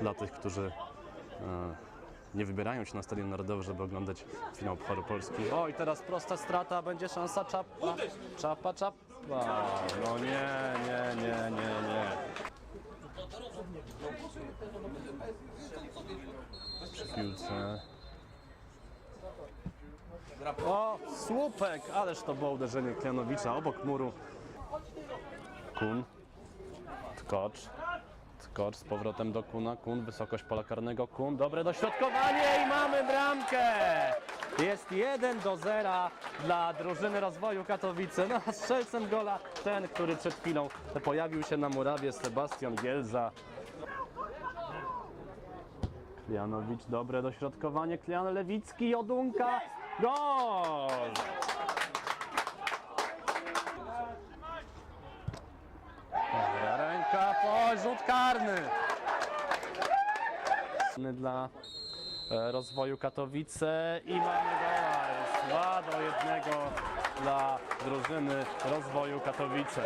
dla tych, którzy e, nie wybierają się na Stadion Narodowy, żeby oglądać finał Pucharu Polski. O i teraz prosta strata, będzie szansa czapa, czapa, czapa. No nie, nie, nie, nie, nie. Przy piłce. O, słupek, ależ to było uderzenie Klianowicza obok muru. Kun, Tkocz, Tkocz z powrotem do Kuna, Kun, wysokość pola karnego, Kun, dobre dośrodkowanie i mamy bramkę! Jest 1 do 0 dla drużyny rozwoju Katowice. No, a strzelcem gola ten, który przed chwilą pojawił się na murawie, Sebastian Gielza. Klianowicz, dobre dośrodkowanie, Klian Lewicki, Jodunka, gol! Rzut karny. Dla e, rozwoju Katowice i mamy gola. Jest 2 do 1 dla drużyny rozwoju Katowice.